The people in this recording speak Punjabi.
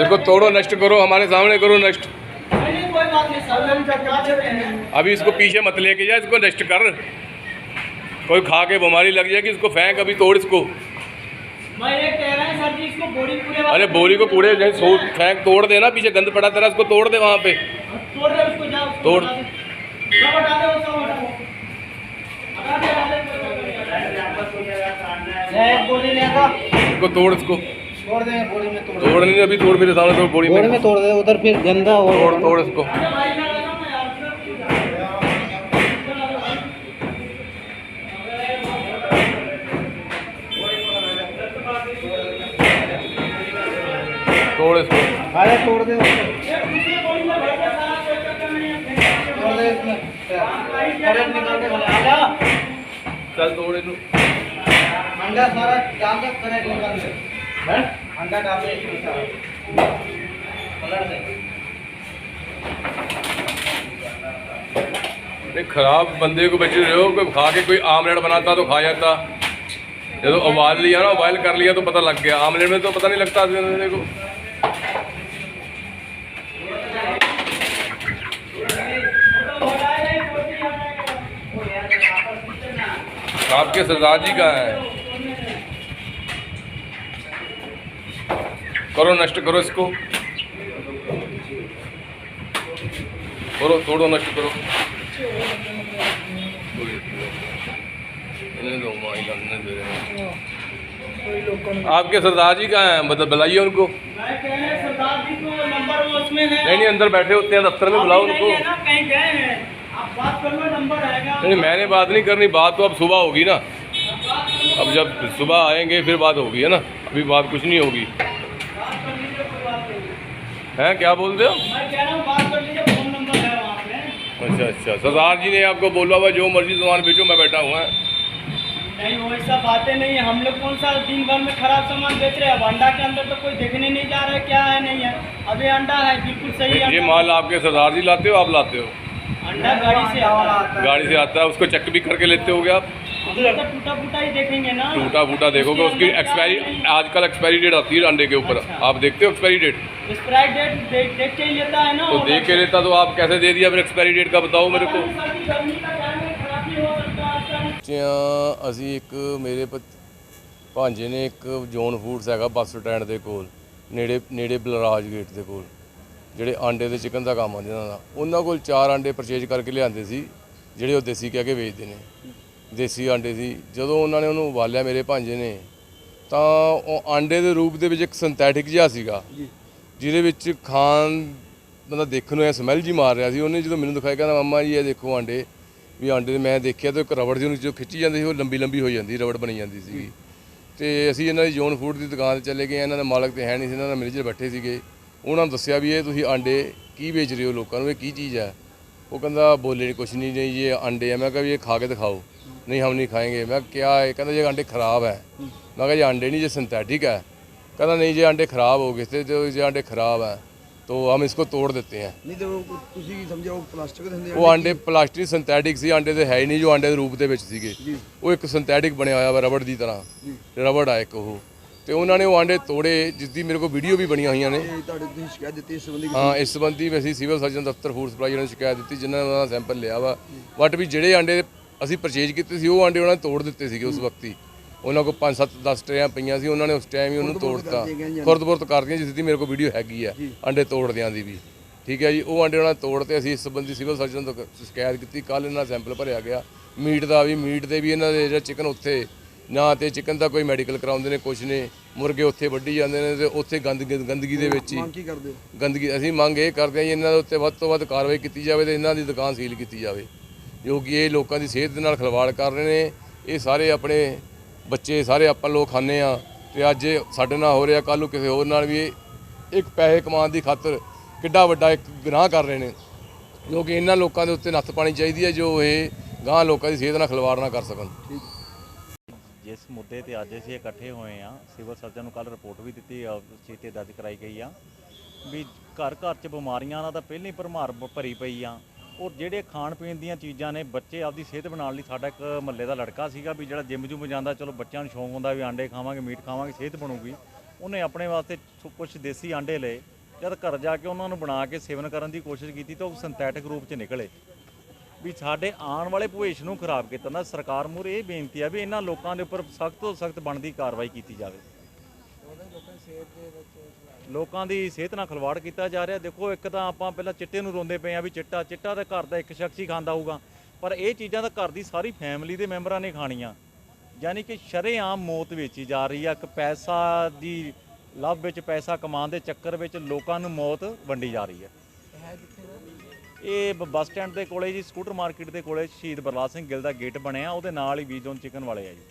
इसको तोड़ो, नष्ट करो, हमारे सामने करो नष्ट। अभी इसको पीछे मत लेके जाए इसको नष्ट कर। कोई खा के बीमारी लग जाएगी, इसको फेंक, अभी तोड़ इसको। मैं ये कह रहा सर जी इसको बोरी पूरे अरे, बोरी को जैसे फेंक, तोड़ देना, पीछे गंद पड़ा तेरा, इसको तोड़ दे वहाँ पे। तोड़ दे उसको तोड़। इसको तोड़ इसको। छोड़ देंगे बोरी में तोड़ तोड़ नहीं अभी तोड़ मेरे सामने तो बोरी बोरी में में तोड़ दे उधर फिर गंदा हो तोड़ तोड़ इसको। तोड़ इसको। अरे तोड़ दे। तोड़ चल तोड़ इसको अंडा सारा डाल दे करे निकाल दे खराब बंदे को बचे रहे हो, कोई खा के कोई आमलेट बनाता तो खा जाता। ये तो उबाल लिया ना, उबाल कर लिया तो पता लग गया। आमलेट में तो पता नहीं लगता बंदे को। आपके सरदार जी कहाँ है। करो नष्ट करो इसको। करो तोड़ो नष्ट करो। हैं। आपके सरदार जी कहाँ हैं? मतलब बुलाइए उनको। नहीं नहीं, अंदर बैठे होते हैं, दफ्तर में बुलाओ उनको। नहीं, मैंने बात नहीं करनी, बात तो अब सुबह होगी ना। अब जब सुबह आएँगे, फिर बात होगी, है ना? अभी बात कुछ नहीं होगी बात कर लीजिए कोई बात नहीं हैं क्या बोलते हो? रहा हूँ बात कर लीजिए फ़ोन नंबर है वहाँ पे। अच्छा अच्छा। सरदार जी ने आपको बोला हुआ जो मर्ज़ी सामान बेचो मैं बैठा हुआ है। नहीं वो ऐसा बातें नहीं है। हम लोग कौन सा दिन भर में खराब सामान बेच रहे हैं? अब अंडा के अंदर तो कोई देखने नहीं जा रहा है क्या है नहीं है। अभी अंडा है बिल्कुल सही है ये माल आपके सरदार जी लाते हो आप लाते हो? अंडा गाड़ी से आता है। गाड़ी से आता है उसको चेक भी करके लेते होगे आप? हम लोग तो टूटा फूटा ही देखेंगे ना टूटा फूटा देखोगे उसकी एक्सपायरी आजकल एक्सपायरी डेट आती है अंडे के ऊपर आप देखते हो एक्सपायरी डेट स्प्राइट डेट देख देख के ही लेता है ना तो देख के लेता तो आप कैसे दे दिया फिर एक्सपायरी डेट का बताओ मेरे को सर्दी गर्मी का टाइम में खराबी हो सकता है आजकल ਬੱਚਿਆਂ ਅਸੀਂ ਇੱਕ ਮੇਰੇ ਭ- ਭਾਂਜੇ ਨੇ ਇੱਕ ਜੋਨ ਫੂਡਸ ਹੈਗਾ ਬੱਸ ਸਟੈਂਡ ਦੇ ਕੋਲ ਨੇੜੇ ਨੇੜੇ ਬਲਰਾਜ ਗੇਟ ਦੇ ਕੋਲ ਜਿਹੜੇ ਆਂਡੇ ਦੇ ਚਿਕਨ ਦਾ ਕੰਮ ਆ ਜਿਹਨਾਂ ਦਾ ਉਹਨਾਂ ਕੋਲ ਚਾਰ ਆਂਡੇ ਪਰਚੇਜ ਕਰਕੇ ਲਿਆਂਦੇ ਸੀ ਜਿਹੜੇ ਉਹ ਦੇਸੀ ਕਹਿ ਕੇ ਵੇਚਦੇ ਨੇ ਦੇਸੀ ਆਂਡੇ ਸੀ। ਜਦੋਂ ਉਹਨਾਂ ਨੇ ਉਹਨੂੰ ਉਬਾਲਿਆ ਮੇਰੇ ਭਾਂਜੇ ਨੇ ਤਾਂ ਉਹ ਆਂਡੇ ਦੇ ਰੂਪ ਦੇ ਵਿੱਚ ਇੱਕ ਸਿੰਥੈਟਿਕ ਜਿਹਾ ਸੀਗਾ। ਜਿਹਦੇ ਵਿੱਚ ਖਾਣ ਬੰਦਾ ਦੇਖਣ ਨੂੰ ਐ ਸਮੈਲ ਜੀ ਮਾਰ ਰਿਹਾ ਸੀ। ਉਹਨੇ ਜਦੋਂ ਮੈਨੂੰ ਦਿਖਾਇਆ ਕਹਿੰਦਾ ਮੰਮਾ ਜੀ ਇਹ ਦੇਖੋ ਆਂਡੇ। ਵੀ ਆਂਡੇ ਮੈਂ ਦੇਖਿਆ ਤੇ ਇੱਕ ਰਬੜ ਜਿਹਨੂੰ ਜੋ ਖਿੱਚੀ ਜਾਂਦੀ ਸੀ ਉਹ ਲੰਬੀ ਲੰਬੀ ਹੋ ਜਾਂਦੀ ਰਬੜ ਬਣੀ ਜਾਂਦੀ ਸੀਗੀ। ਤੇ ਅਸੀਂ ਇਹਨਾਂ ਦੀ ਜੋਨ ਫੂਡ ਦੀ ਦੁਕਾਨ ਤੇ ਚਲੇ ਗਏ। ਇਹਨਾਂ ਦਾ ਮਾਲਕ ਤੇ ਹੈ ਨਹੀਂ ਸੀ ਇਹਨਾਂ ਦਾ ਮੈਨੇਜਰ ਬੈਠੇ ਸੀਗੇ। ਉਹਨਾਂ ਨੂੰ ਦੱਸਿਆ ਵੀ ਇਹ ਤੁਸੀਂ ਆਂਡੇ ਕੀ ਵੇਚ ਰਹੇ ਹੋ ਲੋਕਾਂ ਨੂੰ? ਇਹ ਕੀ ਚੀਜ਼ ਹੈ? ਉਹ ਕਹਿੰਦਾ ਬੋਲੇ ਕੁਛ ਨਹੀਂ ਨਹੀਂ ਇਹ ਆਂਡੇ ਹੈ ਮੈਂ ਕਿਹਾ ਵੀ ਇਹ ਖਾ ਕੇ ਦਿਖਾਓ। ਨਹੀਂ ਹਮ नहीं खाएंगे मैं क्या है कहता ये अंडे ख़राब है मैं कहा ये अंडे नहीं ये सिंथेटिक है कहता नहीं ये अंडे ख़राब हो गए थे जो ये अंडे ख़राब हैं तो हम इसको तोड़ देते हैं ਨਹੀਂ ਤੇ ਉਹ ਤੁਸੀਂ ਕੀ ਸਮਝਿਆ ਪਲਾਸਟਿਕ ਦੇ ਹੁੰਦੇ ਆ? ਉਹ ਆਂਡੇ? ਪਲਾਸਟਿਕ ਸਿੰਥੈਟਿਕ ਸੀ ਆਂਡੇ ਤੇ ਹੈ ਹੀ ਨਹੀਂ ਜੋ ਆਂਡੇ ਦੇ ਰੂਪ ਦੇ ਵਿੱਚ ਸੀਗੇ। ਉਹ ਇੱਕ ਸਿੰਥੈਟਿਕ ਬਣਿਆ ਹੋਇਆ ਵਾ ਰਬੜ ਦੀ ਤਰ੍ਹਾਂ। ਰਬੜ ਆ ਇੱਕ ਉਹ। ਤੇ ਉਹਨਾਂ ਨੇ ਉਹ ਆਂਡੇ ਤੋੜੇ ਜਿਸ ਦੀ ਮੇਰੇ ਕੋਲ ਵੀਡੀਓ ਵੀ ਬਣੀਆਂ ਹੋਈਆਂ ਨੇ। ਤੁਹਾਡੇ ਤੁਸੀਂ ਸ਼ਿਕਾਇਤ ਦਿੱਤੀ ਇਸ ਸੰਬੰਧੀ ਹਾਂ ਇਸ ਸੰਬੰਧੀ ਵੀ ਅਸੀਂ ਸਿਵਲ ਸਰਜਨ ਦਫ਼ਤਰ ਫੂਡ ਸਪਲਾਈ ਨੂੰ ਸ਼ਿਕਾਇਤ ਦਿੱਤੀ ਜਿਨ੍ਹਾਂ ਨੇ ਸੈਂਪਲ ਲਿਆ ਵਾ। ਬਟ ਵੀ ਜਿਹੜੇ ਆਂਡੇ ਅਸੀਂ ਪਰਚੇਜ ਕੀਤੇ ਸੀ ਉਹ ਆਂਡੇ ਉਹਨਾਂ ਨੇ ਤੋੜ ਦਿੱਤੇ ਸੀਗੇ ਉਸ ਵਕਤ ਹੀ। ਉਹਨਾਂ ਕੋਲ 5 7 10 ਟਰੇਆਂ ਪਈਆਂ ਸੀ ਉਹਨਾਂ ਨੇ ਉਸ ਟਾਈਮ ਹੀ ਉਹਨੂੰ ਤੋੜਤਾ। ਖੁਰਦ-ਬੁਰਦ ਕਰਦੀਆਂ ਜਿਸ ਦੀ ਮੇਰੇ ਕੋਲ ਵੀਡੀਓ ਹੈਗੀ ਆ ਆਂਡੇ ਤੋੜਦਿਆਂ ਦੀ ਵੀ। ਠੀਕ ਹੈ ਜੀ ਉਹ ਆਂਡੇ ਉਹਨਾਂ ਤੋੜ ਤੇ ਅਸੀਂ ਇਸ ਸੰਬੰਧੀ ਸਿਵਲ ਸਰਜਨ ਤੋਂ ਸ਼ਿਕਾਇਤ ਕੀਤੀ। ਕੱਲ ਇਹਨਾਂ ਸੈਂਪਲ ਭਰਿਆ ਗਿਆ। ਮੀਟ ਦਾ ਵੀ ਮੀਟ ਦੇ ਵੀ ਇਹਨਾਂ ਦੇ ਜਿਹੜਾ ਚਿਕਨ ਉੱਥੇ ਨਾ ਤੇ ਚਿਕਨ ਦਾ ਕੋਈ ਮੈਡੀਕਲ ਕਰਾਉਂਦੇ ਨੇ ਕੁਛ ਨੇ। ਮੁਰਗੇ ਉੱਥੇ ਵੱਢੀ ਜਾਂਦੇ ਨੇ ਤੇ ਉੱਥੇ ਗੰਦਗੀ ਗੰਦਗੀ ਦੇ ਵਿੱਚ ਹੀ। ਮੰਗ ਕੀ ਕਰਦੇ ਹੋ? ਗੰਦਗੀ ਅਸੀਂ ਮੰਗ ਇਹ ਕਰਦੇ ਹਾਂ ਜੀ ਇਹਨਾਂ ਦੇ ਉੱਤੇ ਵੱਧ ਤੋਂ ਵੱਧ ਕਾਰਵਾਈ ਕੀਤੀ ਜਾਵੇ ਤੇ ਇਹਨਾਂ ਦੀ ਦੁਕਾਨ ਸੀਲ ਕੀਤੀ ਜਾਵੇ। ਜੋ ਕਿ ਇਹ ਲੋਕਾਂ ਦੀ ਸਿਹਤ ਦੇ ਨਾਲ ਖਿਲਵਾੜ ਕਰ ਰਹੇ ਨੇ। ਇਹ ਸਾਰੇ ਆਪਣੇ ਬੱਚੇ, ਸਾਰੇ ਆਪਾਂ ਲੋਕ ਖਾਂਦੇ ਆ ਤੇ ਅੱਜ ਸਾਡੇ ਨਾਲ ਹੋ ਰਿਹਾ ਕੱਲ ਨੂੰ ਕਿਸੇ ਹੋਰ ਨਾਲ ਵੀ ਇਹ ਇੱਕ ਪੈਸੇ ਕਮਾਉਣ ਦੀ ਖਾਤਰ ਕਿੱਡਾ ਵੱਡਾ ਇੱਕ ਗੁਨਾਹ ਕਰ ਰਹੇ ਨੇ। ਜੋ ਕਿ ਇਹਨਾਂ ਲੋਕਾਂ ਦੇ ਉੱਤੇ ਨੱਥ ਪਾਣੀ ਚਾਹੀਦੀ ਹੈ, ਜੋ ਇਹ ਗਾਂ ਲੋਕਾਂ ਦੀ ਸਿਹਤ ਨਾਲ ਖਿਲਵਾੜ ਨਾ ਕਰ ਸਕਣ। ਜਿਸ ਮੁੱਦੇ ਤੇ ਅੱਜ ਅਸੀਂ ਇਕੱਠੇ ਹੋਏ ਆ ਸਿਵਲ ਸਰਜਨ ਨੂੰ ਕੱਲ ਰਿਪੋਰਟ ਵੀ ਦਿੱਤੀ ਚੀਤੇ ਦਰਜ ਕਰਾਈ ਗਈ ਆ, ਵੀ ਘਰ ਘਰ ਚ ਬਿਮਾਰੀਆਂ ਨਾਲ ਤਾਂ ਪਹਿਲਾਂ ਹੀ ਭਰਮਾਰ ਭਰੀ ਪਈ ਆ। ਔਰ ਜਿਹੜੇ ਖਾਣ ਪੀਣ ਦੀਆਂ ਚੀਜ਼ਾਂ ਨੇ, ਬੱਚੇ ਆਪਦੀ ਸਿਹਤ ਬਣਾਉਣ ਲਈ ਸਾਡਾ ਇੱਕ ਮਹੱਲੇ ਦਾ ਲੜਕਾ ਸੀਗਾ ਵੀ ਜਿਹੜਾ ਜਿੰਮ ਜੁਮ ਜਾਂਦਾ, ਚਲੋ ਬੱਚਿਆਂ ਨੂੰ ਸ਼ੌਂਕ ਹੁੰਦਾ ਵੀ ਆਂਡੇ ਖਾਵਾਂਗੇ, ਮੀਟ ਖਾਵਾਂਗੇ, ਸਿਹਤ ਬਣੂਗੀ। ਉਹਨੇ ਆਪਣੇ ਵਾਸਤੇ ਕੁਝ ਦੇਸੀ ਆਂਡੇ ਲਏ। ਜਦ ਘਰ ਜਾ ਕੇ ਉਹਨਾਂ ਨੂੰ ਬਣਾ ਕੇ ਸੇਵਨ ਕਰਨ ਦੀ ਕੋਸ਼ਿਸ਼ ਕੀਤੀ ਤਾਂ ਉਹ ਸਿੰਥੈਟਿਕ ਰੂਪ 'ਚ ਨਿਕਲੇ। ਵੀ ਸਾਡੇ ਆਉਣ ਵਾਲੇ ਭਵਿੱਖ ਨੂੰ ਖਰਾਬ ਕੀਤਾ। ਨਾ ਸਰਕਾਰ ਮੂਹਰੇ ਇਹ ਬੇਨਤੀ ਆ ਵੀ ਇਹਨਾਂ ਲੋਕਾਂ ਦੇ ਉੱਪਰ ਸਖਤ ਤੋਂ ਸਖਤ ਬਣਦੀ ਕਾਰਵਾਈ ਕੀਤੀ ਜਾਵੇ। ਲੋਕਾਂ ਦੀ ਸਿਹਤ ਨਾਲ ਖਿਲਵਾੜ ਕੀਤਾ ਜਾ ਰਿਹਾ। ਦੇਖੋ, ਇੱਕ ਤਾਂ ਆਪਾਂ ਪਹਿਲਾਂ ਚਿੱਟੇ ਨੂੰ ਰੋਂਦੇ ਪਏ ਆ ਵੀ ਚਿੱਟਾ ਚਿੱਟਾ ਤਾਂ ਘਰ ਦਾ ਇੱਕ ਸ਼ਖਸ ਹੀ ਖਾਂਦਾ ਹੋਊਗਾ। ਪਰ ਇਹ ਚੀਜ਼ਾਂ ਤਾਂ ਘਰ ਦੀ ਸਾਰੀ ਫੈਮਿਲੀ ਦੇ ਮੈਂਬਰਾਂ ਨੇ ਖਾਣੀਆਂ। ਯਾਨੀ ਕਿ ਸ਼ਰੇਆਮ ਮੌਤ ਵੇਚੀ ਜਾ ਰਹੀ ਆ। ਇੱਕ ਪੈਸਾ ਦੀ ਲੱਭ ਵਿੱਚ, ਪੈਸਾ ਕਮਾਉਣ ਦੇ ਚੱਕਰ ਵਿੱਚ ਲੋਕਾਂ ਨੂੰ ਮੌਤ ਵੰਡੀ ਜਾ ਰਹੀ ਹੈ ਇਹ ਬ- ਬੱਸ ਸਟੈਂਡ ਦੇ ਕੋਲੇ ਜੀ, ਸਕੂਟਰ ਮਾਰਕੀਟ ਦੇ ਕੋਲੇ ਸ਼ਹੀਦ ਬਰਲਾਲ ਸਿੰਘ ਗਿੱਲ ਦਾ ਗੇਟ ਬਣਿਆ। ਉਹਦੇ ਨਾਲ ਹੀ ਵੀ ਜ਼ੋਨ ਚਿਕਨ ਵਾਲੇ ਆ ਜੀ।